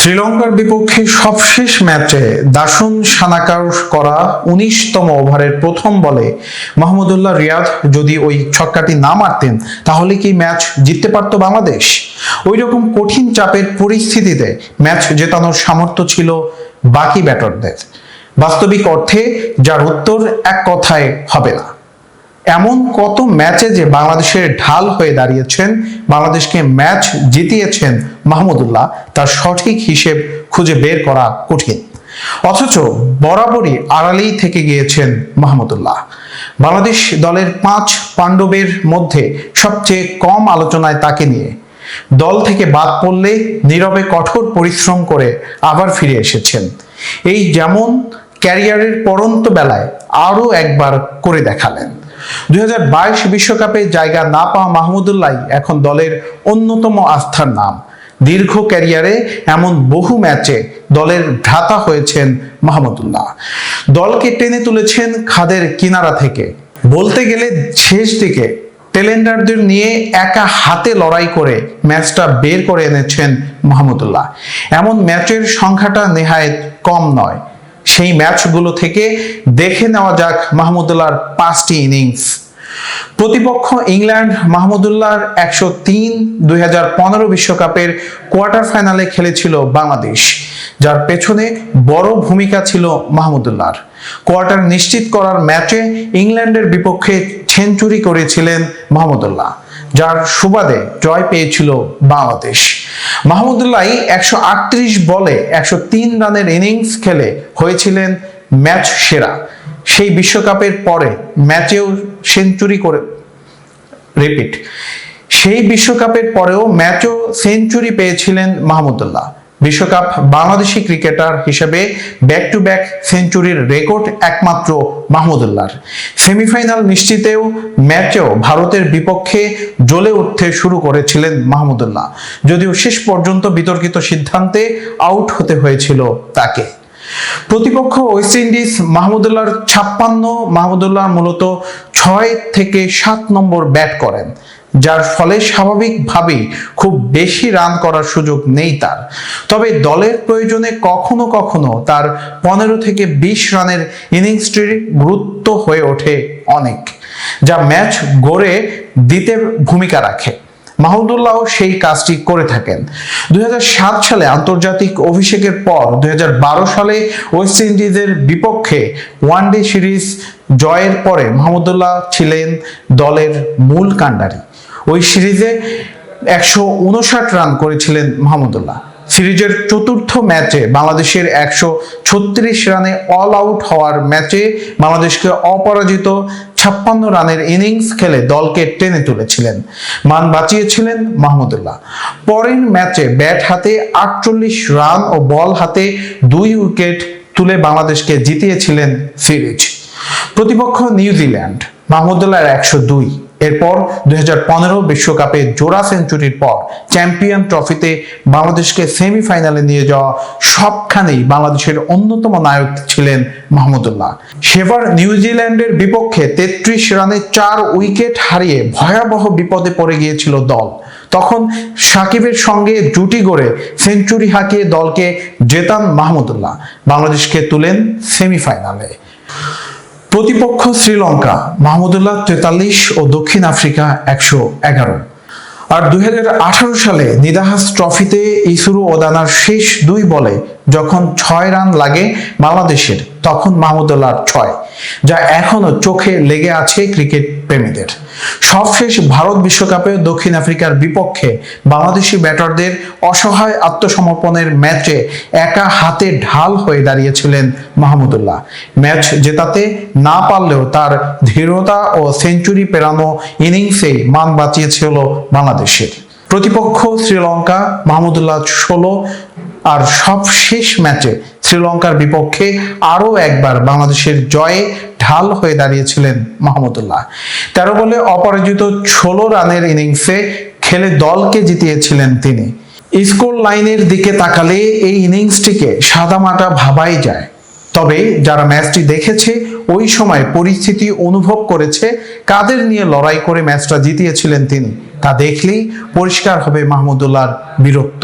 শ্রীলঙ্কার বিপক্ষে সবশেষ ম্যাচে দাসুন সানাকার করা উনিশতম ওভারের প্রথম বলে মাহমুদুল্লাহ রিয়াদ যদি ওই ছক্কাটি না মারতেন, তাহলে কি ম্যাচ জিততে পারত বাংলাদেশ? ওই রকম কঠিন চাপের পরিস্থিতিতে ম্যাচ জেতানোর সামর্থ্য ছিল বাকি ব্যাটারদের। বাস্তবিক অর্থে যার উত্তর এক কথায় হবে না। এমন কত ম্যাচে যে বাংলাদেশের ঢাল হয়ে দাঁড়িয়েছেন, বাংলাদেশকে ম্যাচ জিতিয়েছেন মাহমুদুল্লাহ তার সঠিক হিসেব খুঁজে বের করা কঠিন। অথচ বরাবরই আড়ালেই থেকে গিয়েছেন মাহমুদুল্লাহ বাংলাদেশ দলের পাঁচ পাণ্ডবের মধ্যে সবচেয়ে কম আলোচনায় তাকে নিয়ে। দল থেকে বাদ পড়লে নীরবে কঠোর পরিশ্রম করে আবার ফিরে এসেছেন। এই যেমন ক্যারিয়ারের পরন্ত বেলায় আরও একবার করে দেখালেন। দুই বিশ্বকাপে জায়গা না পাওয়া মাহমুদুল্লাহ এখন দলের অন্যতম আস্থার নাম। দীর্ঘ ক্যারিয়ারে এমন বহু ম্যাচে দলের ভ্রাতা হয়েছেন মাহমুদুল্লাহ। দলকে টেনে তুলেছেন খাদের কিনারা থেকে। বলতে গেলে শেষ দিকে টেলেন্ডারদের নিয়ে একা হাতে লড়াই করে ম্যাচটা বের করে এনেছেন মাহমুদুল্লাহ। এমন ম্যাচের সংখ্যাটা নেহায়েত কম নয়। সেই ম্যাচগুলো থেকে দেখে নেওয়া যাক মাহমুদুল্লাহর পাঁচটি ইনিংস। প্রতিপক্ষ ইংল্যান্ড মাহমুদুল্লাহর একশো তিন, দুই বিশ্বকাপের কোয়ার্টার ফাইনালে খেলেছিল বাংলাদেশ, যার পেছনে বড় ভূমিকা ছিল মাহমুদুল্লাহর। কোয়ার্টার নিশ্চিত করার ম্যাচে ইংল্যান্ডের বিপক্ষে সেঞ্চুরি করেছিলেন মাহমুদুল্লাহ। যার সুবাদে জয় পেয়েছিল বাংলাদেশ। মাহমুদুল্লাহ একশো আটত্রিশ বলে একশো তিন রানের ইনিংস খেলে হয়েছিলেন ম্যাচ সেরা। সেই বিশ্বকাপের পরে ম্যাচেও সেঞ্চুরি করে, রিপিট। সেই বিশ্বকাপের পরেও ম্যাচও সেঞ্চুরি পেয়েছিলেন মাহমুদুল্লাহ। বিশ্বকাপ বাংলাদেশি ক্রিকেটার হিসেবে ব্যাক টু ব্যাক সেঞ্চুরির রেকর্ড একমাত্র মাহমুদুল্লাহর। সেমিফাইনাল নিশ্চিতেও ম্যাচেও ভারতের বিপক্ষে জ্বলে উঠতে শুরু করেছিলেন মাহমুদুল্লাহ। যদিও শেষ পর্যন্ত বিতর্কিত সিদ্ধান্তে আউট হতে হয়েছিল তাকে। প্রতিপক্ষ ওয়েস্ট ইন্ডিজ মাহমুদুল্লাহর ছাপ্পান্ন, মাহমুদুল্লাহ মূলত ছয় থেকে সাত নম্বর ব্যাট করেন। যার ফলে স্বাভাবিকভাবে খুব বেশি রান করার সুযোগ নেই তার। তবে দলের প্রয়োজনে কখনো কখনো তার পনেরো থেকে বিশ রানের ইনিংসটির গুরুত্ব হয়ে ওঠে অনেক, যা ম্যাচ গড়ে দিতে ভূমিকা রাখে। মাহমুদুল্লাহ সেই কাজটি করে থাকেন। দু হাজার সাত সালে আন্তর্জাতিক অভিষেকের পর দু হাজার বারো সালে ওয়েস্ট ইন্ডিজের বিপক্ষে ওয়ানডে সিরিজ জয়ের পরে মাহমুদুল্লাহ ছিলেন দলের মূল কাণ্ডারি। ওই সিরিজে একশো উনষাট রান করেছিলেন মাহমুদুল্লাহ। সিরিজের চতুর্থ ম্যাচে বাংলাদেশের একশো ছত্রিশ রানে অল আউট হওয়ার ম্যাচে বাংলাদেশকে অপরাজিত ছাপ্পান্ন রানের ইনিংস খেলে দলকে টেনে তুলেছিলেন। মান বাঁচিয়েছিলেন মাহমুদুল্লাহ পরের ম্যাচে ব্যাট হাতে আটচল্লিশ রান ও বল হাতে দুই উইকেট তুলে বাংলাদেশকে জিতিয়েছিলেন সিরিজ প্রতিপক্ষ নিউজিল্যান্ড মাহমুদুল্লাহর একশো দুই। এরপর দুই বিশ্বকাপে জোড়া সেঞ্চুরির পর চ্যাম্পিয়ন ট্রফিতে বাংলাদেশকে সেমিফাইনালে নিয়ে যাওয়া সবখানেই বাংলাদেশের অন্যতম নায়ক ছিলেন মাহমুদুল্লাহ সেবার নিউজিল্যান্ডের বিপক্ষে তেত্রিশ রানে চার উইকেট হারিয়ে ভয়াবহ বিপদে পড়ে গিয়েছিল দল। তখন সাকিবের সঙ্গে জুটি গড়ে সেঞ্চুরি হাঁকিয়ে দলকে জেতান মাহমুদুল্লাহ বাংলাদেশকে তুলেন সেমিফাইনালে প্রতিপক্ষ শ্রীলঙ্কা, মাহমুদুল্লাহ তেতাল্লিশ ও দক্ষিণ আফ্রিকা একশো এগারো। আর দু হাজার আঠারো সালে নিদাহাস ট্রফিতে ইসুরু ওদানার শেষ দুই বলে যখন ছয় রান লাগে বাংলাদেশের তখন মাহমুদুল্লাহর ছয়, যা এখনও চোখে লেগে আছে ক্রিকেট প্রেমীদের। সবশেষ ভারত বিশ্বকাপে দক্ষিণ আফ্রিকার বিপক্ষে বাংলাদেশি ব্যাটারদের অসহায় আত্মসমর্পণের ম্যাচে একা হাতে ঢাল হয়ে দাঁড়িয়েছিলেন মাহমুদুল্লাহ ম্যাচ জেতাতে না পারলেও তার ধীরতা ও সেঞ্চুরি পেরানো ইনিংসে মান বাঁচিয়েছিল বাংলাদেশের। প্রতিপক্ষ শ্রীলঙ্কা মাহমুদুল্লাহ ষোলো, আর সব শেষ ম্যাচে শ্রীলঙ্কার বিপক্ষে আরও একবার বাংলাদেশের জয়ে ঢাল হয়ে দাঁড়িয়েছিলেন মাহমুদুল্লাহ তেরো বলে অপরাজিত ষোলো রানের ইনিংসে খেলে দলকে জিতিয়েছিলেন তিনি। স্কোর লাইনের দিকে তাকালে এই ইনিংসটিকে সাদামাটা ভাবাই যায়। তবে যারা ম্যাচটি দেখেছে, ওই সময় পরিস্থিতি অনুভব করেছে কাদের নিয়ে লড়াই করে ম্যাচটা জিতিয়েছিলেন তিনি, তা দেখলেই পরিষ্কার হবে মাহমুদুল্লাহর বীরত্ব